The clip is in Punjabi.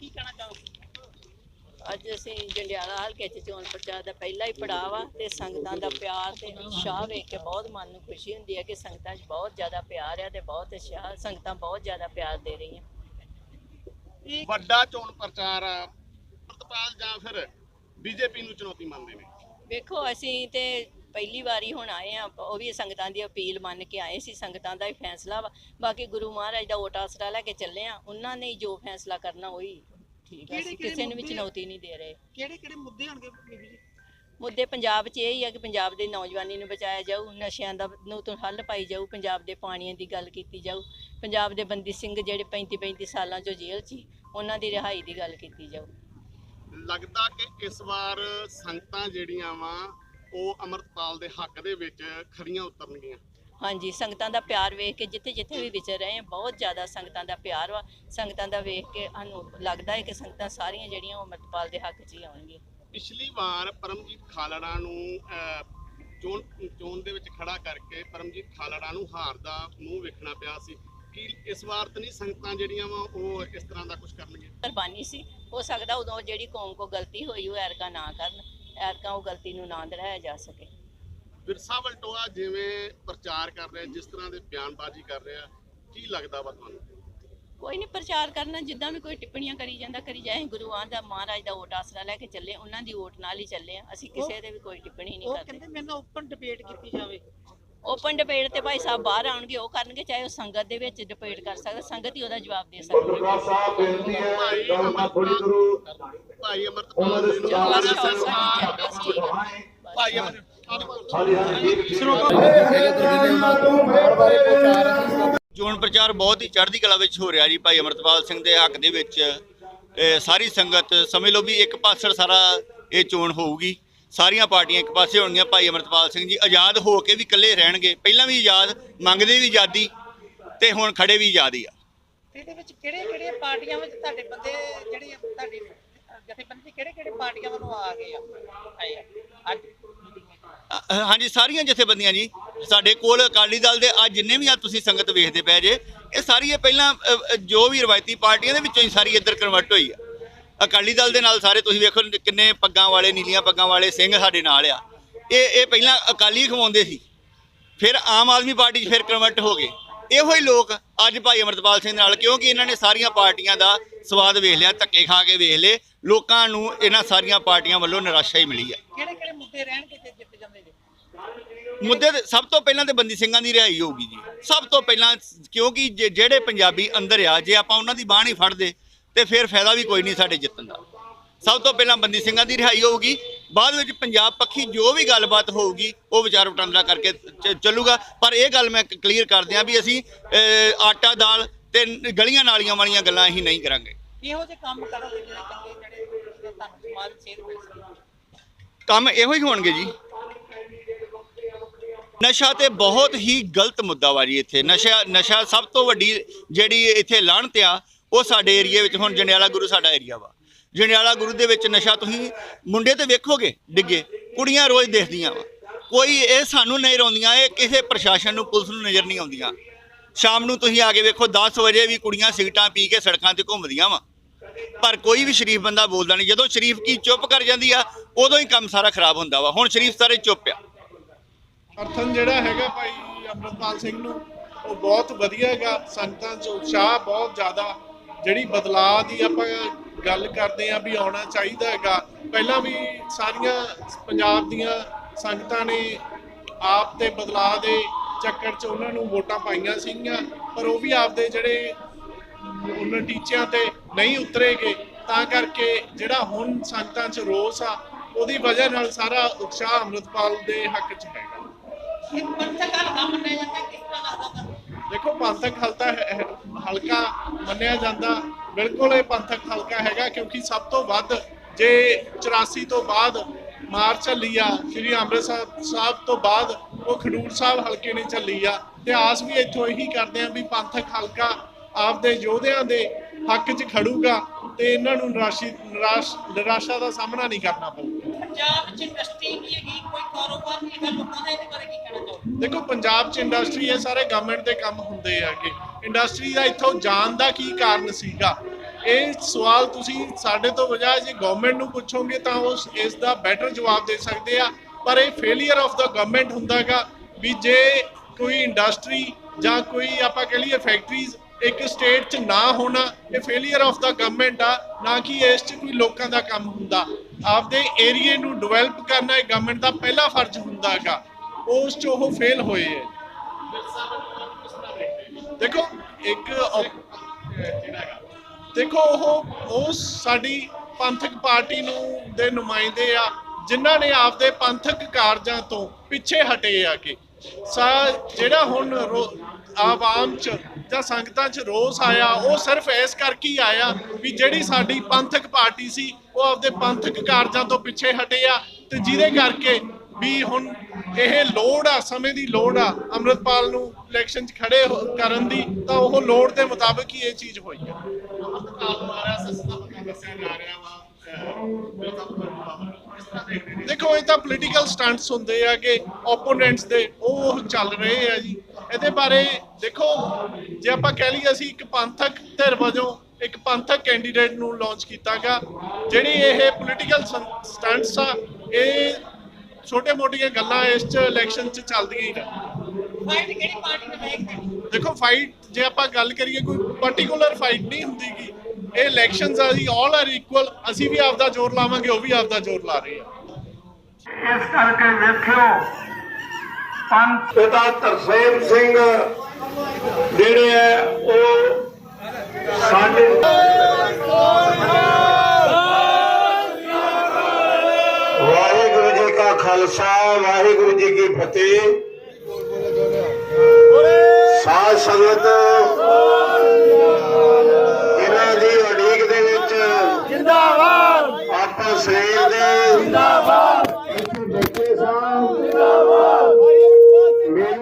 ਕੀ ਕਹਿਣਾ ਚਾਹੋਗੇ? ਅੱਜ ਅਸੀਂ ਜੰਡਿਆਲਾ ਹਲਕੇ ਚ ਚੋਣ ਪ੍ਰਚਾਰ ਦਾ ਪਹਿਲਾ ਹੀ ਪੜਾਅ ਵਾ ਤੇ ਸੰਗਤਾਂ ਦਾ ਪਿਆਰ ਤੇ ਉਤਸ਼ਾਹ ਵੇਖ ਕੇ ਬਹੁਤ ਮਨ ਨੂੰ ਖੁਸ਼ੀ ਹੁੰਦੀ ਹੈ ਕਿ ਸੰਗਤਾਂ 'ਚ ਬਹੁਤ ਜ਼ਿਆਦਾ ਪਿਆਰ ਆ ਤੇ ਬਹੁਤ ਉਤਸ਼ਾਹ ਸੰਗਤਾਂ ਬਹੁਤ ਜ਼ਿਆਦਾ ਪਿਆਰ ਦੇ ਰਹੀਆਂ। ਵੱਡਾ ਚੋਣ ਪ੍ਰਚਾਰ ਆ ਅੰਮ੍ਰਿਤਪਾਲ ਜਾਂ ਫਿਰ ਬੀਜੇਪੀ ਨੂੰ ਚੁਣੌਤੀ ਮੰਨਦੇ ਨੇ? ਵੇਖੋ ਅਸੀਂ ਤੇ ਪਹਿਲੀ ਵਾਰੀ ਹੁਣ ਆਏ ਆ ਉਹ ਵੀ ਸੰਗਤਾਂ ਦੀ ਅਪੀਲ ਮੰਨ ਕੇ ਆਏ ਸੀ ਸੰਗਤਾਂ ਦਾ ਹੀ ਫੈਸਲਾ ਵਾ। ਬਾਕੀ ਗੁਰੂ ਮਹਾਰਾਜ ਦਾ ਓਟ ਆਸਰਾ ਲੈ ਕੇ ਚੱਲੇ ਆ ਉਹਨਾਂ ਨੇ ਜੋ ਫੈਸਲਾ ਕਰਨਾ ਉਹੀ ਠੀਕ ਹੈ ਕਿਸੇ ਨੂੰ ਵੀ? ਚੁਣੌਤੀ ਨਹੀਂ ਦੇ ਰਹੇ। ਕਿਹੜੇ ਕਿਹੜੇ ਮੁੱਦੇ ਹੋਣਗੇ ਬੀਬੀ ਜੀ? ਮੁੱਦੇ ਪੰਜਾਬ 'ਚ ਇਹ ਹੀ ਆ ਕਿ ਪੰਜਾਬ ਦੇ ਨੌਜਵਾਨੀ ਨੂੰ ਬਚਾਇਆ ਜਾਊ ਨਸ਼ਿਆਂ ਦਾ ਨੂੰ ਤੋਂ ਹੱਲ ਪਾਈ ਜਾਊ ਪੰਜਾਬ ਦੇ ਪਾਣੀਆਂ ਦੀ ਗੱਲ ਕੀਤੀ ਜਾਊ ਪੰਜਾਬ ਦੇ ਬੰਦੀ ਸਿੰਘ ਜਿਹੜੇ 35 35 ਸਾਲਾਂ 'ਚੋਂ ਜੇਲ੍ਹ 'ਚ ਉਹਨਾਂ ਦੀ ਰਿਹਾਈ ਦੀ ਗੱਲ ਕੀਤੀ ਜਾਊ। ਲੱਗਦਾ ਕਿ ਇਸ ਵਾਰ ਸੰਗਤਾਂ ਜਿਹੜੀਆਂ ਵਾ ਉਹ ਅੰਮ੍ਰਿਤਪਾਲ ਦੇ ਹੱਕ ਦੇ ਵਿੱਚ ਖਰੀਆਂ ਉਤਰਨਗੀਆਂ। ਹਾਂਜੀ ਸੰਗਤਾਂ ਦਾ ਪਿਆਰ ਵੇਖ ਕੇ ਜਿੱਥੇ ਜਿੱਥੇ ਵੀ ਵਿਚਰ ਰਹੇ ਆ ਬਹੁਤ ਜ਼ਿਆਦਾ ਸੰਗਤਾਂ ਦਾ ਪਿਆਰ ਵਾ। ਸੰਗਤਾਂ ਦਾ ਵੇਖ ਕੇ ਸਾਨੂੰ ਲੱਗਦਾ ਹੈ ਕਿ ਸੰਗਤਾਂ ਸਾਰੀਆਂ ਜਿਹੜੀਆਂ ਉਹ ਅੰਮ੍ਰਿਤਪਾਲ ਦੇ ਹੱਕ 'ਚ ਹੀ ਆਉਣਗੀਆਂ। ਪਿਛਲੀ ਵਾਰ ਪਰਮਜੀਤ ਖਾਲੜਾ ਨੂੰ ਚੋਣ ਚੋਣ ਦੇ ਵਿੱਚ ਖੜਾ ਕਰਕੇ ਪਰਮਜੀਤ ਖਾਲੜਾ ਨੂੰ ਹਾਰ ਦਾ ਮੂੰਹ ਵੇਖਣਾ ਪਿਆ ਸੀ। ਕਿ ਇਸ ਵਾਰ ਤਾਂ ਨਹੀਂ ਸੰਗਤਾਂ ਜਿਹੜੀਆਂ ਵਾ ਉਹ ਇਸ ਤਰ੍ਹਾਂ ਦਾ ਕੁਝ ਕਰਨਗੀਆਂ? ਕੁਰਬਾਨੀ ਸੀ। ਹੋ ਸਕਦਾ ਉਦੋਂ ਜਿਹੜੀ ਕੌਮ ਕੋ ਗਲਤੀ ਹੋਈ ਉਹ ਐਰਕਾ ਨਾ ਕਰਨ ਐਰਕਾ ਉਹ ਗਲਤੀ ਨੂੰ ਨਾ ਦੜਾਇਆ ਜਾ ਸਕੇ। ਵਿਰਸਾ ਵਲਟੋਆ ਜਿਵੇਂ ਪ੍ਰਚਾਰ ਕਰ ਰਿਹਾ ਜਿਸ ਤਰ੍ਹਾਂ ਦੇ ਬਿਆਨਬਾਜ਼ੀ ਕਰ ਰਿਹਾ ਕੀ ਲੱਗਦਾ ਵਾ ਤੁਹਾਨੂੰ? ਕੋਈ ਨਹੀਂ ਪ੍ਰਚਾਰ ਕਰਨਾ ਜਿੱਦਾਂ ਵੀ ਕੋਈ ਟਿੱਪਣੀਆਂ ਕਰੀ ਜਾਂਦਾ ਕਰੀ ਜਾਏ ਗੁਰੂਆਂ ਦਾ ਮਹਾਰਾਜ ਦਾ ਓਟ ਆਸਰਾ ਲੈ ਕੇ ਚੱਲੇ ਉਹਨਾਂ ਦੀ ਓਟ ਨਾਲ ਹੀ ਚੱਲੇ ਆ ਅਸੀਂ ਕਿਸੇ ਦੇ ਵੀ ਕੋਈ ਟਿੱਪਣੀ ਨਹੀਂ ਉਹ ਕਰਦੇ। ਕਹਿੰਦੇ ਮੈਨੂੰ ਓਪਨ ਡਿਬੇਟ ਕੀਤੀ ਜਾਵੇ। ਓਪਨ ਡਿਬੇਟ ਤੇ ਭਾਈ ਸਾਹਿਬ ਬਾਹਰ ਆਉਣਗੇ ਉਹ ਕਰਨਗੇ ਚਾਹੇ ਉਹ ਸੰਗਤ ਦੇ ਵਿੱਚ ਡਿਬੇਟ ਕਰ ਸਕਦਾ ਸੰਗਤ ਹੀ ਉਹਦਾ ਜਵਾਬ ਦੇ ਸਕਦੀ ਹੈ। ਸਾਹਿਬ ਬੇਨਤੀ ਹੈ ਗੱਲ ਨਾ ਥੋੜੀ ਕਰੋ। ਭਾਈ ਅਮਰਤਪਾਲ ਜੀ ਨੂੰ। ਭਾਈ ਚੋਣ ਪ੍ਰਚਾਰ ਬਹੁਤ ਹੀ ਚੜ੍ਹਦੀ ਕਲਾ ਵਿੱਚ ਹੋ ਰਿਹਾ ਜੀ ਭਾਈ ਅਮਰਤਪਾਲ ਸਿੰਘ ਦੇ ਹੱਕ ਦੇ ਵਿੱਚ। ਇਹ ਸਾਰੀ ਸੰਗਤ ਸਮਝ ਲਓ ਵੀ ਇੱਕ ਪਾਸੜ ਸਾਰਾ ਇਹ ਚੋਣ ਹੋਊਗੀ। ਸਾਰੀਆਂ ਪਾਰਟੀਆਂ ਇੱਕ ਪਾਸੇ ਹੋਣਗੀਆਂ ਭਾਈ ਅਮਰਤਪਾਲ ਸਿੰਘ ਜੀ। ਆਜ਼ਾਦ ਹੋ ਕੇ ਵੀ ਇਕੱਲੇ ਰਹਿਣਗੇ। ਪਹਿਲਾਂ ਵੀ ਆਜ਼ਾਦ ਮੰਗਦੇ ਵੀ ਆਜ਼ਾਦੀ ਤੇ ਹੁਣ ਖੜੇ ਵੀ ਆਜ਼ਾਦ ਹੀ ਆ ਇਹਦੇ ਵਿੱਚ ਕਿਹੜੇ ਕਿਹੜੇ ਪਾਰਟੀਆਂ ਵਿੱਚ ਤੁਹਾਡੇ ਬੰਦੇ ਜਿਹੜੇ ਤੁਹਾਡੇ ਜਥੇਬੰਦੀ ਕਿਹੜੇ ਕਿਹੜੇ ਪਾਰਟੀਆਂ ਵੱਲੋਂ ਆ ਗਏ ਆ? ਅੱਜ ਹਾਂਜੀ ਸਾਰੀਆਂ ਜਥੇਬੰਦੀਆਂ ਜੀ। ਸਾਡੇ ਕੋਲ ਅਕਾਲੀ ਦਲ ਦੇ ਅੱਜ ਜਿੰਨੇ ਵੀ ਆ ਤੁਸੀਂ ਸੰਗਤ ਵੇਖਦੇ ਪਏ ਜੇ ਇਹ ਸਾਰੀ ਇਹ ਪਹਿਲਾਂ ਜੋ ਵੀ ਰਵਾਇਤੀ ਪਾਰਟੀਆਂ ਦੇ ਵਿੱਚੋਂ ਹੀ ਸਾਰੀ ਇੱਧਰ ਕਨਵਰਟ ਹੋਈ ਆ। ਅਕਾਲੀ ਦਲ ਦੇ ਨਾਲ ਸਾਰੇ ਤੁਸੀਂ ਵੇਖੋ ਕਿੰਨੇ ਪੱਗਾਂ ਵਾਲੇ ਨੀਲੀਆਂ ਪੱਗਾਂ ਵਾਲੇ ਸਿੰਘ ਸਾਡੇ ਨਾਲ ਆ। ਇਹ ਇਹ ਪਹਿਲਾਂ ਅਕਾਲੀ ਖਵਾਉਂਦੇ ਸੀ। ਫਿਰ ਆਮ ਆਦਮੀ ਪਾਰਟੀ 'ਚ ਫਿਰ ਕਨਵਰਟ ਹੋ ਗਏ। ਇਹੋ ਹੀ ਲੋਕ ਅੱਜ ਭਾਈ ਅਮਰਤਪਾਲ ਸਿੰਘ ਨਾਲ ਕਿਉਂਕਿ ਇਹਨਾਂ ਨੇ ਸਾਰੀਆਂ ਪਾਰਟੀਆਂ ਦਾ ਸਵਾਦ ਵੇਖ ਲਿਆ ਧੱਕੇ ਖਾ ਕੇ ਵੇਖ ਲਏ। ਲੋਕਾਂ ਨੂੰ ਇਹਨਾਂ ਸਾਰੀਆਂ ਪਾਰਟੀਆਂ ਵੱਲੋਂ ਨਿਰਾਸ਼ਾ ਹੀ ਮਿਲੀ ਹੈ ਕਿਹੜੇ ਕਿਹੜੇ ਮੁੱਦੇ ਰਹਿਣਗੇ ਜੇ ਜਿੱਤ ਜਾਂਦੇ ਜੀ? ਮੁੱਦੇ ਤੇ ਸਭ ਤੋਂ ਪਹਿਲਾਂ ਤੇ ਬੰਦੀ ਸਿੰਘਾਂ ਦੀ ਰਿਹਾਈ ਹੋਊਗੀ ਜੀ। ਸਭ ਤੋਂ ਪਹਿਲਾਂ ਕਿਉਂਕਿ ਜਿਹੜੇ ਪੰਜਾਬੀ ਅੰਦਰ ਆ ਜੇ ਆਪਾਂ ਉਹਨਾਂ ਦੀ ਬਾਹ ਨਹੀਂ ਫੜਦੇ ਤੇ ਫਿਰ ਫਾਇਦਾ ਵੀ ਕੋਈ ਨਹੀਂ ਸਾਡੇ ਜਿੱਤਣ ਦਾ। ਸਭ ਤੋਂ ਪਹਿਲਾਂ ਬੰਦੀ ਸਿੰਘਾਂ ਦੀ ਰਿਹਾਈ ਹੋਊਗੀ ਬਾਅਦ ਵਿੱਚ ਪੰਜਾਬ ਪੱਖੀ ਜੋ ਵੀ ਗੱਲਬਾਤ ਹੋਊਗੀ ਉਹ ਵਿਚਾਰ ਵਟਾਂਦਰਾ ਕਰਕੇ ਚੱਲੂਗਾ। ਪਰ ਇਹ ਗੱਲ ਮੈਂ ਕਲੀਅਰ ਕਰ ਦਿਆਂ ਵੀ ਅਸੀਂ ਆਟਾ ਦਾਲ ਤੇ ਗਲੀਆਂ ਨਾਲੀਆਂ ਵਾਲੀਆਂ ਗੱਲਾਂ ਅਸੀਂ ਨਹੀਂ ਕਰਾਂਗੇ। ਇਹੋ ਜਿਹੇ ਕੰਮ ਕਰੋਗੇ ਜਿਹੜੇ ਚੰਗੇ ਜਿਹੜੇ ਜਿਹੜੇ ਤੁਹਾਨੂੰ ਸਮਾਜ ਸੇਧ ਮਿਲ ਸਕੇ ਕੰਮ ਇਹੋ ਹੀ ਹੋਣਗੇ ਜੀ। ਨਸ਼ਾ ਤੇ ਬਹੁਤ ਹੀ ਗਲਤ ਮੁੱਦਾ ਵਾ ਜੀ ਇੱਥੇ। ਨਸ਼ਾ ਨਸ਼ਾ ਸਭ ਤੋਂ ਵੱਡੀ ਜਿਹੜੀ ਇੱਥੇ ਲਾਹਣਤ ਆ ਉਹ ਸਾਡੇ ਏਰੀਏ ਵਿੱਚ, ਹੁਣ ਜੰਡਿਆਲਾ ਗੁਰੂ ਸਾਡਾ ਏਰੀਆ ਵਾ। ਜੰਡਿਆਲਾ ਗੁਰੂ ਦੇ ਵਿੱਚ ਨਸ਼ਾ ਤੁਸੀਂ ਮੁੰਡੇ ਤੇ ਵੇਖੋਗੇ, ਡਿੱਗੇ, ਕੁੜੀਆਂ ਰੋਜ਼ ਦੇਖਦੀਆਂ ਵਾ। ਕੋਈ ਇਹ ਸਾਨੂੰ ਨਹੀਂ ਰੋਂਦੀਆਂ, ਇਹ ਕਿਸੇ ਪ੍ਰਸ਼ਾਸਨ ਨੂੰ, ਪੁਲਿਸ ਨੂੰ ਨਜ਼ਰ ਨਹੀਂ ਆਉਂਦੀਆਂ। ਸ਼ਾਮ ਨੂੰ ਤੁਸੀਂ ਆ ਕੇ ਵੇਖੋ 10 ਵਜੇ ਵੀ ਕੁੜੀਆਂ ਸਿਗਟਾਂ ਪੀ ਕੇ ਸੜਕਾਂ ਤੇ ਘੁੰਮਦੀਆਂ ਵਾ। ਪਰ ਕੋਈ ਵੀ ਸ਼ਰੀਫ ਬੰਦਾ ਬੋਲਦਾ ਨਹੀਂ। ਜਦੋਂ ਸ਼ਰੀਫ ਕੀ ਚੁੱਪ ਕਰ ਜਾਂਦੀ ਆ, ਉਦੋਂ ਹੀ ਕੰਮ ਸਾਰਾ ਖਰਾਬ ਹੁੰਦਾ ਵਾ। ਹੁਣ ਸ਼ਰੀਫ ਸਾਰੇ ਚੁੱਪ ਆ। ਅਰਥਨ ਜਿਹੜਾ ਹੈਗਾ ਭਾਈ ਅੰਮ੍ਰਿਤਪਾਲ ਸਿੰਘ ਨੂੰ, ਉਹ ਬਹੁਤ ਵਧੀਆ ਹੈਗਾ। ਸੰਗਤਾਂ 'ਚ ਉਤਸ਼ਾਹ ਬਹੁਤ ਜ਼ਿਆਦਾ। ਜਿਹੜੀ ਬਦਲਾਅ ਦੀ ਆਪਾਂ ਗੱਲ ਕਰਦੇ ਆ ਵੀ ਆਉਣਾ ਚਾਹੀਦਾ ਹੈਗਾ ਪਹਿਲਾਂ ਵੀ ਸਾਰੀਆਂ ਪੰਜਾਬ ਦੀਆਂ ਸੰਗਤਾਂ ਨੇ ਆਪ ਤੇ ਬਦਲਾਅ ਦੇ ਚੱਕਰ 'ਚ ਉਹਨਾਂ ਨੂੰ ਵੋਟਾਂ ਪਾਈਆਂ ਸੀਗੀਆਂ ਪਰ ਉਹ ਵੀ ਆਪਦੇ ਜਿਹੜੇ ਉਹਨਾਂ ਟੀਚਿਆਂ ਤੇ ਨਹੀਂ ਉਤਰੇਗੇ ਤਾਂ ਕਰਕੇ ਜਿਹੜਾ ਹੁਣ ਸੰਗਤਾਂ 'ਚ ਰੋਸ ਆ ਉਹਦੀ ਵਜ੍ਹਾ ਨਾਲ ਸਾਰਾ ਉਤਸ਼ਾਹ ਅੰਮ੍ਰਿਤਪਾਲ ਦੇ ਹੱਕ 'ਚ ਹੈਗਾ। ਇਹ ਪੰਥਕ ਹਲਕਾ ਮੰਨਿਆ ਜਾਂਦਾ ਕਿਸ ਤਰ੍ਹਾਂ ਲੱਗਦਾ ਦੇਖੋ ਪੰਥਕ ਹਲਕਾ ਹਲਕਾ ਮੰਨਿਆ ਜਾਂਦਾ। ਬਿਲਕੁਲ ਇਹ ਪੰਥਕ ਹਲਕਾ ਹੈਗਾ ਕਿਉਂਕਿ ਸਭ ਤੋਂ ਵੱਧ ਜੇ 84 ਤੋਂ ਬਾਅਦ ਮਾਰ ਝੱਲੀ ਆ ਸ੍ਰੀ ਅੰਮ੍ਰਿਤਸਰ ਸਾਹਿਬ ਤੋਂ ਬਾਅਦ ਉਹ ਖਡੂਰ ਸਾਹਿਬ ਹਲਕੇ ਨੇ ਝੱਲੀ ਆ। ਤੇ ਆਸ ਵੀ ਇੱਥੋਂ ਇਹੀ ਕਰਦੇ ਆ ਵੀ ਪੰਥਕ ਹਲਕਾ ਆਪਦੇ ਯੋਧਿਆਂ ਦੇ ਹੱਕ 'ਚ ਖੜੂਗਾ ਤੇ ਇਹਨਾਂ ਨੂੰ ਨਿਰਾਸ਼ੀ ਨਿਰਾਸ਼ ਨਿਰਾਸ਼ਾ ਦਾ ਸਾਹਮਣਾ ਨਹੀਂ ਕਰਨਾ ਪਊਗਾ ਪੰਜਾਬ 'ਚ ਇੰਡਸਟਰੀ ਨਹੀਂ ਹੈਗੀ? ਕੋਈ ਕਾਰੋਬਾਰ ਨਹੀਂ ਹੈਗਾ ਲੋਕਾਂ ਦਾ ਇਹਦੇ ਬਾਰੇ ਕੀ ਕਹਿਣਾ ਚਾਹੋਗੇ? ਦੇਖੋ ਪੰਜਾਬ 'ਚ ਇੰਡਸਟਰੀ ਇਹ ਸਾਰੇ ਗਵਰਨਮੈਂਟ ਦੇ ਕੰਮ ਹੁੰਦੇ ਆਗੇ ਇੰਡਸਟਰੀ ਦਾ ਇੱਥੋਂ ਜਾਣ ਦਾ ਕੀ ਕਾਰਨ ਸੀਗਾ? ਇਹ ਸਵਾਲ ਤੁਸੀਂ ਸਾਡੇ ਤੋਂ ਬਜਾਏ ਜੇ ਗਵਰਨਮੈਂਟ ਨੂੰ ਪੁੱਛੋਗੇ ਤਾਂ ਉਸ, ਇਸ ਦਾ ਬੈਟਰ ਜਵਾਬ ਦੇ ਸਕਦੇ ਆ। ਪਰ ਇਹ ਫੇਲਿਅਰ ਆਫ ਦਾ ਗਵਰਨਮੈਂਟ ਹੁੰਦਾਗਾ ਵੀ ਜੇ ਕੋਈ ਇੰਡਸਟਰੀ ਜਾਂ ਕੋਈ ਆਪਾਂ ਕਹ ਲਈਏ ਫੈਕਟਰੀਜ਼ ਇੱਕ ਸਟੇਟ 'ਚ ਨਾ ਹੋਣਾ, ਇਹ ਫੇਲਿਅਰ ਆਫ ਦਾ ਗਵਰਨਮੈਂਟ ਆ, ਨਾ ਕਿ ਇਸ 'ਚ ਕੋਈ ਲੋਕਾਂ ਦਾ ਕੰਮ ਹੁੰਦਾ। ਆਪਦੇ ਏਰੀਏ ਨੂੰ ਡਿਵੈਲਪ ਕਰਨਾ ਇਹ ਗਵਰਨਮੈਂਟ ਦਾ ਪਹਿਲਾ ਫਰਜ਼ ਹੁੰਦਾਗਾ। ਉਸ 'ਚ ਉਹ ਫੇਲ ਹੋਏ ਹੈ ਦੇਖੋ, ਇੱਕ ਦੇਖੋ ਉਹ ਉਹ ਸਾਡੀ ਪੰਥਕ ਪਾਰਟੀ ਨੂੰ ਦੇ ਨੁਮਾਇੰਦੇ ਆ, ਜਿਨ੍ਹਾਂ ਨੇ ਆਪਦੇ ਪੰਥਕ ਕਾਰਜਾਂ ਤੋਂ ਪਿੱਛੇ ਹਟੇ ਆ ਕੇ। ਸਾ, ਜਿਹੜਾ ਹੁਣ ਰੋ- ਆਵਾਮ ਚ ਜਾਂ ਸੰਗਤਾਂ ਚ ਰੋਸ ਆਇਆ, ਉਹ ਸਿਰਫ ਇਸ ਕਰਕੇ ਹੀ ਆਇਆ ਵੀ ਜਿਹੜੀ ਸਾਡੀ ਪੰਥਕ ਪਾਰਟੀ ਸੀ, ਉਹ ਆਪਦੇ ਪੰਥਕ ਕਾਰਜਾਂ ਤੋਂ ਪਿੱਛੇ ਹਟੇ ਆ ਤੇ ਜਿਹਦੇ ਕਰਕੇ ਵੀ ਹੁਣ ਇਹ ਲੋੜ ਆ ਸਮੇਂ ਦੀ ਲੋੜ ਆ ਅੰਮ੍ਰਿਤਪਾਲ ਨੂੰ ਇਲੈਕਸ਼ਨ 'ਚ ਖੜੇ ਕਰਨ ਦੀ ਤਾਂ ਉਹ ਲੋੜ ਦੇ ਮੁਤਾਬਕ ਹੀ ਇਹ ਚੀਜ਼ ਹੋਈ ਆ। ਪਤਾ ਦੱਸਿਆ ਜਾ ਰਿਹਾ ਵਾ ਦੇਖੋ ਇਹ ਤਾਂ ਪੋਲੀਟੀਕਲ ਸਟੰਟਸ ਹੁੰਦੇ ਆ ਕਿ ਓਪੋਨੈਂਟਸ ਦੇ ਉਹ ਚੱਲ ਰਹੇ ਆ ਜੀ। ਇਹਦੇ ਬਾਰੇ ਦੇਖੋ ਜੇ ਆਪਾਂ ਕਹਿ ਲਈਏ ਅਸੀਂ ਇੱਕ ਪੰਥਕ ਧਿਰ ਵਜੋਂ ਇੱਕ ਪੰਥਕ ਕੈਂਡੀਡੇਟ ਨੂੰ ਲਾਂਚ ਕੀਤਾਗਾ ਜਿਹੜੀ ਇਹ ਪੋਲੀਟੀਕਲ ਸਟੰਟਸ ਆ ਇਹ ਛੋਟੇ-ਮੋਟੀਆਂ ਗੱਲਾਂ ਇਸ ਚ ਇਲੈਕਸ਼ਨ ਚ ਚੱਲਦੀਆਂ ਹੀ ਨੇ। ਫਾਈਟ ਕਿਹੜੀ ਪਾਰਟੀ ਨੇ ਮੈਂ ਦੇਣੀ ਦੇਖੋ ਫਾਈਟ ਜੇ ਆਪਾਂ ਗੱਲ ਕਰੀਏ ਕੋਈ ਪਾਰਟਿਕੂਲਰ ਫਾਈਟ ਨਹੀਂ ਹੁੰਦੀਗੀ ਇਹ ਇਲੈਕਸ਼ਨਸ ਆ ਜੀ ਆਲ ਆਰ ਇਕੁਅਲ ਅਸੀਂ ਵੀ ਆਪਦਾ ਜ਼ੋਰ ਲਾਵਾਂਗੇ ਉਹ ਵੀ ਆਪਦਾ ਜ਼ੋਰ ਲਾ ਰਹੇ ਆ। ਇਸ ਕਰਕੇ ਵੇਖਿਓ ਪੰਥ ਪਿਤਾ ਤਰਸੇਮ ਸਿੰਘ ਜਿਹੜੇ ਹੈ ਉਹ ਸਾਡੇ ਵਾਹਿਗੁਰੂ ਜੀ ਕਾ ਖਾਲਸਾ ਵਾਹਿਗੁਰੂ ਜੀ ਕੀ ਫਤਿਹ। ਸਾਧ ਸੰਗਤ ਇਹਨਾਂ ਦੀ ਉਡੀਕ ਦੇ ਵਿੱਚ ਜਿੰਦਾਬਾਦ। ਆਪਾਂ ਸਵੇਰ ਦੇ ਜਿੰਦਾਬਾਦ